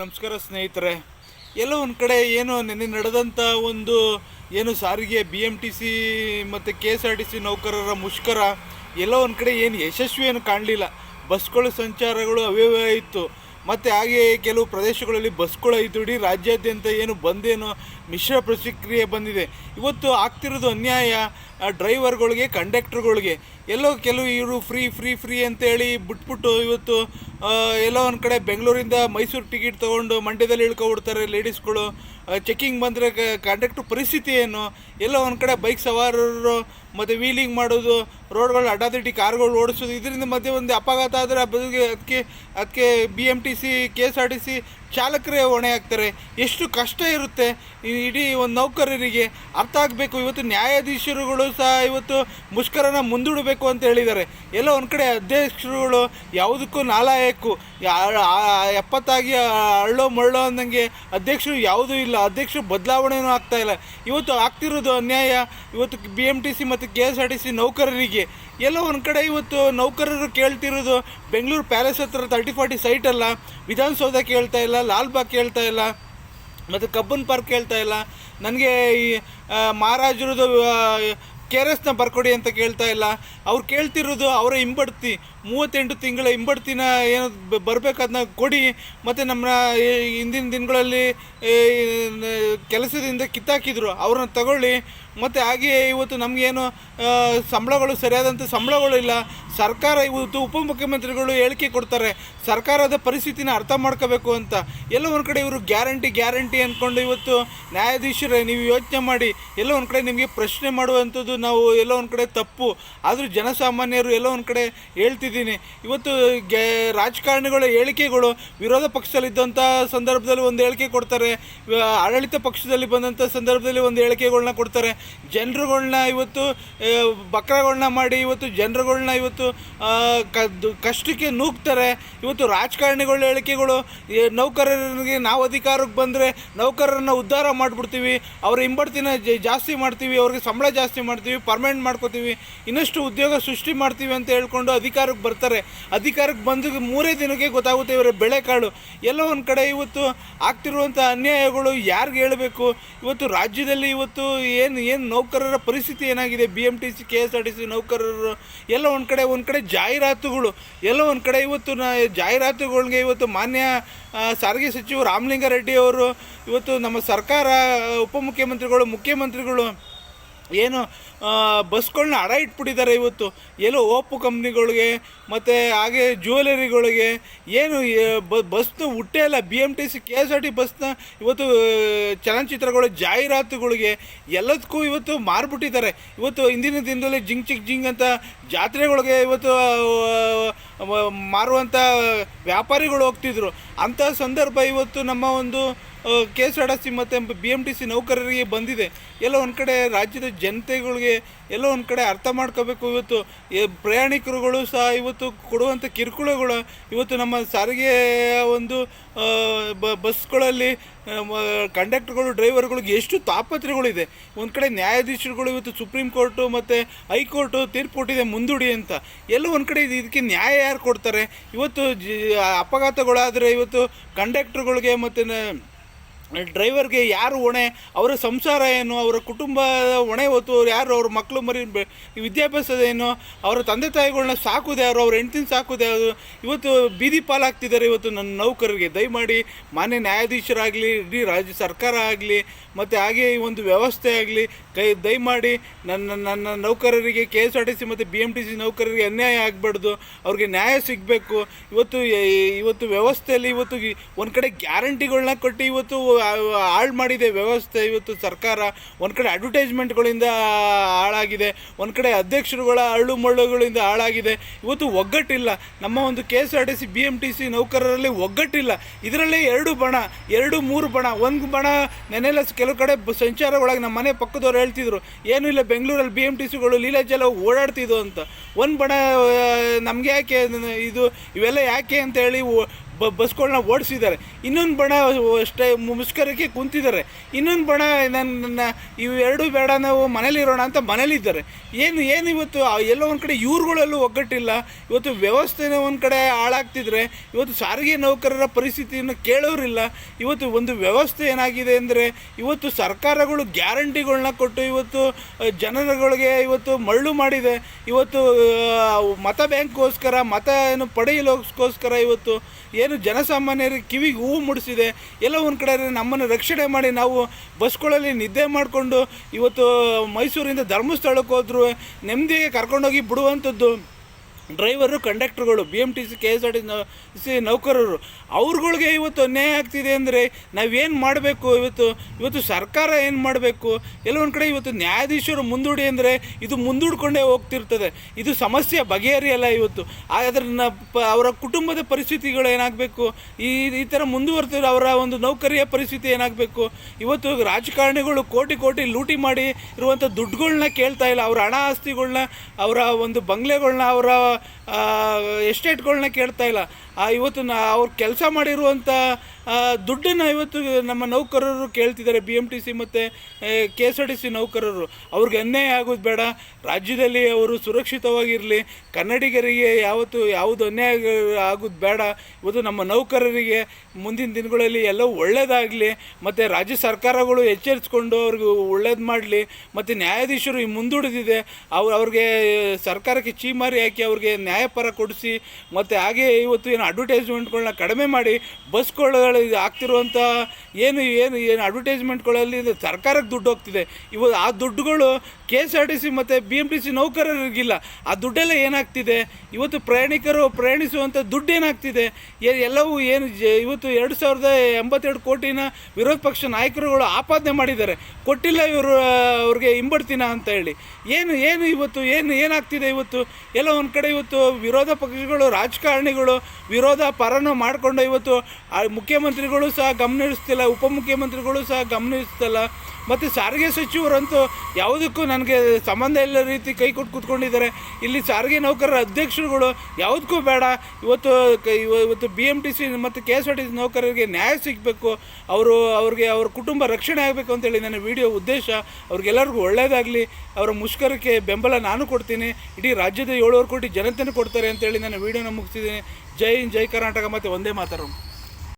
ನಮಸ್ಕಾರ ಸ್ನೇಹಿತರೆ. ಎಲ್ಲೋ ಒಂದು ಕಡೆ ಏನು ನಿನ್ನೆ ನಡೆದಂಥ ಒಂದು ಏನು ಸಾರಿಗೆ ಬಿ ಎಂ ಟಿ ಸಿ ಮತ್ತು K S R T C ನೌಕರರ ಮುಷ್ಕರ, ಎಲ್ಲೋ ಒಂದು ಕಡೆ ಏನು ಯಶಸ್ವಿ ಏನು ಕಾಣಲಿಲ್ಲ. ಬಸ್ಗಳು ಸಂಚಾರಗಳು ಅವ್ಯವಯ ಇತ್ತು. ಮತ್ತು ಹಾಗೆ ಕೆಲವು ಪ್ರದೇಶಗಳಲ್ಲಿ ಬಸ್ಗಳು ಇತ್ತು ಇಡೀ ರಾಜ್ಯಾದ್ಯಂತ ಏನು ಬಂದೇನೋ ಮಿಶ್ರ ಪ್ರತಿಕ್ರಿಯೆ ಬಂದಿದೆ. ಇವತ್ತು ಆಗ್ತಿರೋದು ಅನ್ಯಾಯ ಡ್ರೈವರ್ಗಳಿಗೆ ಕಂಡಕ್ಟರ್ಗಳಿಗೆ ಎಲ್ಲೋ ಕೆಲವು ಇವರು ಫ್ರೀ ಫ್ರೀ ಫ್ರೀ ಅಂತೇಳಿ ಬಿಟ್ಬಿಟ್ಟು ಇವತ್ತು ಎಲ್ಲೋ ಒಂದು ಕಡೆ ಬೆಂಗಳೂರಿಂದ ಮೈಸೂರು ಟಿಕೆಟ್ ತೊಗೊಂಡು ಮಂಡ್ಯದಲ್ಲಿ ಇಳ್ಕೊಬಿಡ್ತಾರೆ ಲೇಡೀಸ್ಗಳು ಚೆಕ್ಕಿಂಗ್ ಬಂದರೆ ಕಂಡಕ್ಟ್ರ್ ಪರಿಸ್ಥಿತಿ ಏನು? ಎಲ್ಲೋ ಒಂದು ಕಡೆ ಬೈಕ್ ಸವಾರರು ಮತ್ತು ವೀಲಿಂಗ್ ಮಾಡೋದು ರೋಡ್ಗಳು ಅಡ್ಡಾದಿಟ್ಟಿ ಕಾರ್ಗಳು ಓಡಿಸೋದು, ಇದರಿಂದ ಮಧ್ಯೆ ಒಂದು ಅಪಘಾತ ಆದರೆ ಬದುಕಿಗೆ ಅದಕ್ಕೆ ಅದಕ್ಕೆ B M T C K S R T C ಚಾಲಕರೇ ಹೊಣೆ ಆಗ್ತಾರೆ. ಎಷ್ಟು ಕಷ್ಟ ಇರುತ್ತೆ ಇಡೀ ಒಂದು ನೌಕರರಿಗೆ ಅರ್ಥ ಆಗಬೇಕು. ಇವತ್ತು ನ್ಯಾಯಾಧೀಶರುಗಳು ಸಹ ಇವತ್ತು ಮುಷ್ಕರನ ಮುಂದೂಡಬೇಕು ಅಂತ ಹೇಳಿದ್ದಾರೆ. ಎಲ್ಲ ಒಂದು ಕಡೆ ಅಧ್ಯಕ್ಷರುಗಳು ಯಾವುದಕ್ಕೂ ನಾಲಾಯಕ್ಕು ಎಪ್ಪತ್ತಾಗಿ ಅಳ್ಳೋ ಮಳ್ಳೋ ಅಂದಂಗೆ ಅಧ್ಯಕ್ಷರು ಯಾವುದೂ ಇಲ್ಲ. ಅಧ್ಯಕ್ಷರು ಬದಲಾವಣೆನೂ ಆಗ್ತಾ ಇಲ್ಲ. ಇವತ್ತು ಆಗ್ತಿರೋದು ಅನ್ಯಾಯ. ಇವತ್ತು ಬಿ ಎಂ ಟಿ ಸಿ ಮತ್ತು K S R T C ನೌಕರರಿಗೆ. ಎಲ್ಲೋ ಒಂದು ಕಡೆ ಇವತ್ತು ನೌಕರರು ಕೇಳ್ತಿರೋದು ಬೆಂಗಳೂರು ಪ್ಯಾಲೇಸ್ ಹತ್ರ ತರ್ಟಿ ಫಾರ್ಟಿ ಸೈಟ್ ಅಲ್ಲ, ವಿಧಾನಸೌಧ ಕೇಳ್ತಾ ಇಲ್ಲ, ಲಾಲ್ಬಾಗ್ ಕೇಳ್ತಾ ಇಲ್ಲ, ಮತ್ತು ಕಬ್ಬನ್ ಪಾರ್ಕ್ ಕೇಳ್ತಾ ಇಲ್ಲ. ನನಗೆ ಈ ಮಹಾರಾಜರದು ಕೆ ಆರ್ ಎಸ್ನ ಬರ್ಕೊಡಿ ಅಂತ ಕೇಳ್ತಾ ಇಲ್ಲ. ಅವ್ರು ಕೇಳ್ತಿರೋದು ಅವರ ಹಿಂಬಡ್ತಿ, ಮೂವತ್ತೆಂಟು ತಿಂಗಳ ಹಿಂಬಡ್ತಿನ ಏನು ಬರಬೇಕಾದನ್ನ ಕೊಡಿ, ಮತ್ತು ನಮ್ಮ ಹಿಂದಿನ ದಿನಗಳಲ್ಲಿ ಕೆಲಸದಿಂದ ಕಿತ್ತಾಕಿದ್ರು. ಅವ್ರನ್ನ ತಗೊಳ್ಳಿ ಮತ್ತು ಹಾಗೆಯೇ ಇವತ್ತು ನಮಗೇನು ಸಂಬಳಗಳು ಸರಿಯಾದಂಥ ಸಂಬಳಗಳು ಇಲ್ಲ. ಸರ್ಕಾರ ಇವತ್ತು ಉಪಮುಖ್ಯಮಂತ್ರಿಗಳು ಹೇಳಿಕೆ ಕೊಡ್ತಾರೆ, ಸರ್ಕಾರದ ಪರಿಸ್ಥಿತಿನ ಅರ್ಥ ಮಾಡ್ಕೋಬೇಕು ಅಂತ. ಎಲ್ಲ ಒಂದು ಕಡೆ ಇವರು ಗ್ಯಾರಂಟಿ ಗ್ಯಾರಂಟಿ ಅಂದ್ಕೊಂಡು ಇವತ್ತು ನ್ಯಾಯಾಧೀಶರೇ ನೀವು ಯೋಚನೆ ಮಾಡಿ, ಎಲ್ಲ ಒಂದು ಕಡೆ ನಿಮಗೆ ಪ್ರಶ್ನೆ ಮಾಡುವಂಥದ್ದು ನಾವು ಎಲ್ಲ ಒಂದು ಕಡೆ ತಪ್ಪು. ಆದರೂ ಜನಸಾಮಾನ್ಯರು ಎಲ್ಲ ಒಂದು ಕಡೆ ಹೇಳ್ತಿದ್ದೀನಿ. ಇವತ್ತು ಗ್ಯಾ ರಾಜಕಾರಣಿಗಳ ಹೇಳಿಕೆಗಳು ವಿರೋಧ ಪಕ್ಷದಲ್ಲಿದ್ದಂಥ ಸಂದರ್ಭದಲ್ಲಿ ಒಂದು ಹೇಳಿಕೆ ಕೊಡ್ತಾರೆ ಆಡಳಿತ ಪಕ್ಷದಲ್ಲಿ ಬಂದಂಥ ಸಂದರ್ಭದಲ್ಲಿ ಒಂದು ಹೇಳಿಕೆಗಳನ್ನ ಕೊಡ್ತಾರೆ. ಜನರುಗಳ್ನ ಇವತ್ತು ಬಕ್ರಗಳನ್ನ ಮಾಡಿ ಇವತ್ತು ಜನರುಗಳ್ನ ಇವತ್ತು ಕಷ್ಟಕ್ಕೆ ನೂಗ್ತಾರೆ. ಇವತ್ತು ರಾಜಕಾರಣಿಗಳ ಹೇಳಿಕೆಗಳು ನೌಕರರಿಗೆ ನಾವು ಅಧಿಕಾರಕ್ಕೆ ಬಂದರೆ ನೌಕರರನ್ನ ಉದ್ಧಾರ ಮಾಡಿಬಿಡ್ತೀವಿ. ಅವ್ರ ಹಿಂಬಡ್ತಿನ ಜಾಸ್ತಿ ಮಾಡ್ತೀವಿ. ಅವ್ರಿಗೆ ಸಂಬಳ ಜಾಸ್ತಿ ಮಾಡ್ತೀವಿ. ಪರ್ಮನೆಂಟ್ ಮಾಡ್ಕೋತೀವಿ. ಇನ್ನಷ್ಟು ಉದ್ಯೋಗ ಸೃಷ್ಟಿ ಮಾಡ್ತೀವಿ ಅಂತ ಹೇಳ್ಕೊಂಡು ಅಧಿಕಾರಕ್ಕೆ ಬರ್ತಾರೆ. ಅಧಿಕಾರಕ್ಕೆ ಬಂದು ಮೂರೇ ದಿನಕ್ಕೆ ಗೊತ್ತಾಗುತ್ತೆ ಇವರ ಬೆಳೆಕಾಳು ಎಲ್ಲ ಒಂದು ಕಡೆ ಇವತ್ತು ಆಗ್ತಿರುವಂಥ ಅನ್ಯಾಯಗಳು ಯಾರಿಗೆ ಹೇಳಬೇಕು? ಇವತ್ತು ರಾಜ್ಯದಲ್ಲಿ ಇವತ್ತು ಏನು ಏನು ನೌಕರರ ಪರಿಸ್ಥಿತಿ ಏನಾಗಿದೆ? B M T C K S R T C ನೌಕರರು, ಎಲ್ಲ ಒಂದು ಕಡೆ ಒಂದು ಕಡೆ ಜಾಹೀರಾತುಗಳು, ಎಲ್ಲ ಒಂದು ಕಡೆ ಇವತ್ತು ನ, ಜಾಹೀರಾತುಗಳಿಗೆ ಇವತ್ತು ಮಾನ್ಯ ಸಾರಿಗೆ ಸಚಿವ ರಾಮಲಿಂಗಾರೆಡ್ಡಿ ಅವರು, ಇವತ್ತು ನಮ್ಮ ಸರ್ಕಾರ ಉಪಮುಖ್ಯಮಂತ್ರಿಗಳು ಮುಖ್ಯಮಂತ್ರಿಗಳು ಏನು ಬಸ್ಗಳನ್ನ ಅಡ ಇಟ್ಬಿಟ್ಟಿದ್ದಾರೆ ಇವತ್ತು. ಎಲ್ಲೋ ಓಪೋ ಕಂಪ್ನಿಗಳಿಗೆ, ಮತ್ತು ಹಾಗೆ ಜ್ಯುವೆಲರಿಗಳಿಗೆ, ಏನು ಬಸ್ನ ಹುಟ್ಟೇ ಇಲ್ಲ B M T C K S R T ಬಸ್ನ ಇವತ್ತು ಚಲನಚಿತ್ರಗಳು, ಜಾಹೀರಾತುಗಳಿಗೆ ಎಲ್ಲದಕ್ಕೂ ಇವತ್ತು ಮಾರ್ಬಿಟ್ಟಿದ್ದಾರೆ. ಇವತ್ತು ಇಂದಿನ ದಿನದಲ್ಲಿ ಜಿಂಗ್ ಚಿಕ್ ಜಿಂಗ್ ಅಂತ ಜಾತ್ರೆಗಳಿಗೆ ಇವತ್ತು ಮಾರುವಂಥ ವ್ಯಾಪಾರಿಗಳು ಹೋಗ್ತಿದ್ರು. ಅಂಥ ಸಂದರ್ಭ ಇವತ್ತು ನಮ್ಮ ಒಂದು ಕೆ ಎಸ್ ಆರ್ ಸಿ ಮತ್ತು ಬಿ ಎಂ ಟಿ ಸಿ ನೌಕರರಿಗೆ ಬಂದಿದೆ. ಎಲ್ಲೋ ಒಂದು ಕಡೆ ರಾಜ್ಯದ ಜನತೆಗಳಿಗೆ ಎಲ್ಲೋ ಒಂದು ಕಡೆ ಅರ್ಥ ಮಾಡ್ಕೋಬೇಕು ಇವತ್ತು. ಪ್ರಯಾಣಿಕರುಗಳು ಸಹ ಇವತ್ತು ಕೊಡುವಂಥ ಕಿರುಕುಳಗಳು ಇವತ್ತು ನಮ್ಮ ಸಾರಿಗೆ ಒಂದು ಬಸ್ಗಳಲ್ಲಿ ಕಂಡಕ್ಟರ್ಗಳು, ಡ್ರೈವರ್ಗಳಿಗೆ ಎಷ್ಟು ತಾಪತ್ರೆಗಳಿದೆ ಒಂದು ಕಡೆ ನ್ಯಾಯಾಧೀಶರುಗಳು ಇವತ್ತು ಸುಪ್ರೀಂ ಕೋರ್ಟು ಮತ್ತು ಹೈಕೋರ್ಟು ತೀರ್ಪು ಕೊಟ್ಟಿದೆ ಮುಂದೂಡಿ ಅಂತ. ಎಲ್ಲೋ ಒಂದು ಕಡೆ ಇದು ಇದಕ್ಕೆ ನ್ಯಾಯ ಯಾರು ಕೊಡ್ತಾರೆ. ಇವತ್ತು ಜಿ ಅಪಘಾತಗಳಾದರೆ ಇವತ್ತು ಕಂಡಕ್ಟರ್ಗಳಿಗೆ ಮತ್ತು ಡ್ರೈವರ್ಗೆ ಯಾರು ಹೊಣೆ, ಅವರ ಸಂಸಾರ ಏನು, ಅವರ ಕುಟುಂಬದ ಹೊಣೆ ಹೊತ್ತು ಯಾರು, ಅವ್ರ ಮಕ್ಕಳು ಮರಿ ವಿದ್ಯಾಭ್ಯಾಸದ ಏನು, ಅವರ ತಂದೆ ತಾಯಿಗಳನ್ನ ಸಾಕೋದು ಯಾರು, ಅವ್ರ ಹೆಂಡ್ತಿನ ಸಾಕೋದು ಯಾರು, ಇವತ್ತು ಬೀದಿ ಪಾಲಾಗ್ತಿದ್ದಾರೆ ಇವತ್ತು ನನ್ನ ನೌಕರರಿಗೆ. ದಯಮಾಡಿ ಮಾನ್ಯ ನ್ಯಾಯಾಧೀಶರಾಗಲಿ, ಇಡೀ ರಾಜ್ಯ ಸರ್ಕಾರ ಆಗಲಿ, ಮತ್ತು ಹಾಗೆ ಈ ಒಂದು ವ್ಯವಸ್ಥೆ ಆಗಲಿ, ಕೈ, ದಯಮಾಡಿ ನನ್ನ ನನ್ನ ನೌಕರರಿಗೆ K S R T C ಮತ್ತು ಬಿ ಎಂ ಟಿ ಸಿ ನೌಕರರಿಗೆ ಅನ್ಯಾಯ ಆಗಬಾರ್ದು, ಅವ್ರಿಗೆ ನ್ಯಾಯ ಸಿಗಬೇಕು. ಇವತ್ತು ಇವತ್ತು ವ್ಯವಸ್ಥೆಯಲ್ಲಿ ಇವತ್ತು ಒಂದು ಕಡೆ ಗ್ಯಾರಂಟಿಗಳನ್ನ ಕೊಟ್ಟು ಇವತ್ತು ಹಾಳು ಮಾಡಿದೆ. ವ್ಯವಸ್ಥೆ ಇವತ್ತು ಸರ್ಕಾರ ಒಂದು ಕಡೆ ಅಡ್ವರ್ಟೈಸ್ಮೆಂಟ್ಗಳಿಂದ ಹಾಳಾಗಿದೆ. ಒಂದು ಕಡೆ ಅಧ್ಯಕ್ಷರುಗಳ ಅಳ್ಳು ಮಳ್ಳುಗಳಿಂದ ಹಾಳಾಗಿದೆ. ಇವತ್ತು ಒಗ್ಗಟ್ಟಿಲ್ಲ. ನಮ್ಮ ಒಂದು K S R T C B M T C ನೌಕರರಲ್ಲಿ ಒಗ್ಗಟ್ಟಿಲ್ಲ. ಇದರಲ್ಲಿ ಎರಡು ಬಣ, ಎರಡು ಮೂರು ಬಣ. ಒಂದು ಬಣ ನೆನೆಲ್ಲ ಕೆಲವು ಕಡೆ ಸಂಚಾರ ಒಳಗೆ ನಮ್ಮ ಮನೆ ಪಕ್ಕದವ್ರು ಹೇಳ್ತಿದ್ರು. ಏನೂ ಇಲ್ಲ, ಬೆಂಗಳೂರಲ್ಲಿ ಬಿ ಎಂ ಟಿ ಸಿಗಳು ಲೀಲಾಜಲ ಓಡಾಡ್ತಿದ್ವು ಅಂತ. ಒಂದು ಬಣ ನಮಗೆ ಯಾಕೆ ಇದು? ಇವೆಲ್ಲ ಯಾಕೆ ಅಂತ ಬ ಬಸ್ಗಳನ್ನ ಓಡಿಸಿದ್ದಾರೆ. ಇನ್ನೊಂದು ಬಣ ಅಷ್ಟೇ ಮುಷ್ಕರಕ್ಕೆ ಕುಂತಿದ್ದಾರೆ. ಇನ್ನೊಂದು ಬಣ ನನ್ನ ಇವೆರಡೂ ಬೇಡ ನಾವು ಮನೇಲಿರೋಣ ಅಂತ ಮನೇಲಿದ್ದಾರೆ. ಏನು ಏನು ಇವತ್ತು ಎಲ್ಲೋ ಒಂದು ಕಡೆ ಇವ್ರುಗಳಲ್ಲೂ ಒಗ್ಗಟ್ಟಿಲ್ಲ. ಇವತ್ತು ವ್ಯವಸ್ಥೆನೇ ಒಂದು ಕಡೆ ಹಾಳಾಗ್ತಿದ್ರೆ, ಇವತ್ತು ಸಾರಿಗೆ ನೌಕರರ ಪರಿಸ್ಥಿತಿಯನ್ನು ಕೇಳೋರಿಲ್ಲ. ಇವತ್ತು ಒಂದು ವ್ಯವಸ್ಥೆ ಏನಾಗಿದೆ ಅಂದರೆ, ಇವತ್ತು ಸರ್ಕಾರಗಳು ಗ್ಯಾರಂಟಿಗಳನ್ನ ಕೊಟ್ಟು ಇವತ್ತು ಜನರುಗಳಿಗೆ ಇವತ್ತು ಮರಳು ಮಾಡಿದೆ. ಇವತ್ತು ಮತ ಬ್ಯಾಂಕ್ಗೋಸ್ಕರ ಮತ ಏನು ಪಡೆಯಲೋಸ್ಕೋಸ್ಕರ ಇವತ್ತು ಏನು ಜನಸಾಮಾನ್ಯರಿಗೆ ಕಿವಿಗೆ ಹೂವು ಮುಡಿಸಿದೆ. ಎಲ್ಲ ಒಂದು ಕಡೆ ನಮ್ಮನ್ನು ರಕ್ಷಣೆ ಮಾಡಿ ನಾವು ಬಸ್ಗಳಲ್ಲಿ ನಿದ್ದೆ ಮಾಡಿಕೊಂಡು ಇವತ್ತು ಮೈಸೂರಿಂದ ಧರ್ಮಸ್ಥಳಕ್ಕೆ ಹೋದ್ರು ನೆಮ್ಮದಿಗೆ ಕರ್ಕೊಂಡೋಗಿ ಬಿಡುವಂಥದ್ದು. ಡ್ರೈವರು, ಕಂಡಕ್ಟರ್ಗಳು B M T C K S R T C ನೌಕರರು, ಅವ್ರುಗಳಿಗೆ ಇವತ್ತು ಅನ್ಯಾಯ ಆಗ್ತಿದೆ ಅಂದರೆ ನಾವೇನು ಮಾಡಬೇಕು? ಇವತ್ತು ಇವತ್ತು ಸರ್ಕಾರ ಏನು ಮಾಡಬೇಕು? ಎಲ್ಲೊಂದು ಕಡೆ ಇವತ್ತು ನ್ಯಾಯಾಧೀಶರು ಮುಂದೂಡಿ ಅಂದರೆ ಇದು ಮುಂದೂಡ್ಕೊಂಡೇ ಹೋಗ್ತಿರ್ತದೆ. ಇದು ಸಮಸ್ಯೆ ಬಗೆಹರಿಯಲ್ಲ ಇವತ್ತು. ಆದರೆ ನ, ಪ, ಅವರ ಕುಟುಂಬದ ಪರಿಸ್ಥಿತಿಗಳು ಏನಾಗಬೇಕು? ಈ ಈ ಥರ ಮುಂದುವರೆದ್ರೆ ಅವರ ಒಂದು ನೌಕರಿಯ ಪರಿಸ್ಥಿತಿ ಏನಾಗಬೇಕು? ಇವತ್ತು ರಾಜಕಾರಣಿಗಳು ಕೋಟಿ ಕೋಟಿ ಲೂಟಿ ಮಾಡಿ ಇರುವಂಥ ದುಡ್ಡುಗಳನ್ನ ಕೇಳ್ತಾ ಇಲ್ಲ. ಅವರ ಹಣ ಆಸ್ತಿಗಳನ್ನ ಅವರ ಒಂದು ಬಂಗ್ಲೆಗಳನ್ನ ಅವರ ಎಸ್ಟೇಟ್ಗಳ್ನ ಕೇಳ್ತಾ ಇಲ್ಲ. ಆ, ಇವತ್ತು ನಾ, ಅವ್ರು ಕೆಲಸ ಮಾಡಿರುವಂಥ ದುಡ್ಡನ್ನು ಇವತ್ತು ನಮ್ಮ ನೌಕರರು ಕೇಳ್ತಿದ್ದಾರೆ ಬಿ ಎಂ ಟಿ ಸಿ ಮತ್ತು K S R T C ನೌಕರರು. ಅವ್ರಿಗೆ ಅನ್ಯಾಯ ಆಗೋದು ಬೇಡ. ರಾಜ್ಯದಲ್ಲಿ ಅವರು ಸುರಕ್ಷಿತವಾಗಿರಲಿ. ಕನ್ನಡಿಗರಿಗೆ ಯಾವತ್ತು ಯಾವುದು ಅನ್ಯಾಯ ಆಗೋದು ಬೇಡ. ಇವತ್ತು ನಮ್ಮ ನೌಕರರಿಗೆ ಮುಂದಿನ ದಿನಗಳಲ್ಲಿ ಎಲ್ಲ ಒಳ್ಳೇದಾಗಲಿ. ಮತ್ತು ರಾಜ್ಯ ಸರ್ಕಾರಗಳು ಎಚ್ಚರಿಸ್ಕೊಂಡು ಅವ್ರಿಗೆ ಒಳ್ಳೇದು ಮಾಡಲಿ. ಮತ್ತು ನ್ಯಾಯಾಧೀಶರು ಈ ಮುಂದೂಡಿದಿದೆ. ಅವ್ರು, ಅವ್ರಿಗೆ ಸರ್ಕಾರಕ್ಕೆ ಚೀಮಾರಿ ಹಾಕಿ ಅವ್ರಿಗೆ ನ್ಯಾಯಪರ ಕೊಡಿಸಿ, ಮತ್ತು ಹಾಗೆ ಇವತ್ತು ಏನು ಅಡ್ವರ್ಟೈಸ್ಮೆಂಟ್ಗಳನ್ನ ಕಡಿಮೆ ಮಾಡಿ ಬಸ್ಗಳು ಆಗ್ತಿರುವಂಥ ಏನು ಏನು ಏನು ಅಡ್ವರ್ಟೈಸ್ಮೆಂಟ್ಗಳಲ್ಲಿ ಸರ್ಕಾರಕ್ಕೆ ದುಡ್ಡು ಹೋಗ್ತಿದೆ. ಇವತ್ತು ಆ ದುಡ್ಡುಗಳು K S R T C ಮತ್ತು ಬಿ ಎಂ ಟಿ ಸಿ ನೌಕರರಿಗಿಲ್ಲ. ಆ ದುಡ್ಡೆಲ್ಲ ಏನಾಗ್ತಿದೆ? ಇವತ್ತು ಪ್ರಯಾಣಿಕರು ಪ್ರಯಾಣಿಸುವಂಥ ದುಡ್ಡು ಏನಾಗ್ತಿದೆ? ಎಲ್ಲವೂ ಏನು ಇವತ್ತು ಎರಡು ಸಾವಿರದ ಎಂಬತ್ತೆರಡು ಕೋಟಿನ ವಿರೋಧ ಪಕ್ಷ ನಾಯಕರುಗಳು ಆಪಾದನೆ ಮಾಡಿದ್ದಾರೆ. ಕೊಟ್ಟಿಲ್ಲ ಇವರು, ಅವ್ರಿಗೆ ಹಿಂಬಡ್ತೀನ ಅಂತ ಹೇಳಿ. ಏನು ಏನು ಇವತ್ತು, ಏನು, ಏನಾಗ್ತಿದೆ ಇವತ್ತು? ಎಲ್ಲ ಒಂದು ಕಡೆ ಇವತ್ತು ವಿರೋಧ ಪಕ್ಷಗಳು, ರಾಜಕಾರಣಿಗಳು ವಿರೋಧ ಪರನ ಮಾಡಿಕೊಂಡು ಇವತ್ತು ಮುಖ್ಯಮಂತ್ರಿಗಳು ಸಹ ಗಮನಿಸ್ತಿಲ್ಲ ಉಪಮುಖ್ಯಮಂತ್ರಿಗಳು ಸಹ ಗಮನಿಸ್ತಿಲ್ಲ ಮತ್ತು ಸಾರಿಗೆ ಸಚಿವರಂತೂ ಯಾವುದಕ್ಕೂ ನನಗೆ ಸಂಬಂಧ ಇಲ್ಲ ರೀತಿ ಕೈ ಕೊಟ್ಟು ಕೂತ್ಕೊಂಡಿದ್ದಾರೆ. ಇಲ್ಲಿ ಸಾರಿಗೆ ನೌಕರರ ಅಧ್ಯಕ್ಷರುಗಳು ಯಾವುದಕ್ಕೂ ಬೇಡ. ಇವತ್ತು ಇವ- ಇವತ್ತು ಬಿ ಎಂ ಟಿ ಸಿ ಮತ್ತು K S R T C ನೌಕರರಿಗೆ ನ್ಯಾಯ ಸಿಗಬೇಕು. ಅವರು, ಅವ್ರಿಗೆ ಅವ್ರ ಕುಟುಂಬ ರಕ್ಷಣೆ ಆಗಬೇಕು ಅಂತೇಳಿ ನನ್ನ ವಿಡಿಯೋ ಉದ್ದೇಶ. ಅವ್ರಿಗೆಲ್ಲರಿಗೂ ಒಳ್ಳೆಯದಾಗಲಿ ಅವರ ಮುಷ್ಕರಕ್ಕೆ ಬೆಂಬಲ ನಾನು ಕೊಡ್ತೀನಿ. ಇಡೀ ರಾಜ್ಯದ ಏಳುವರೆ ಕೋಟಿ ಜನತೆನೂ ಕೊಡ್ತಾರೆ ಅಂತೇಳಿ ನಾನು ವಿಡಿಯೋನ ಮುಗಿಸಿದ್ದೀನಿ ಜೈ ಹಿಂದ್, ಜೈ ಕರ್ನಾಟಕ. ಮತ್ತು ಒಂದೇ ಮಾತರಂ.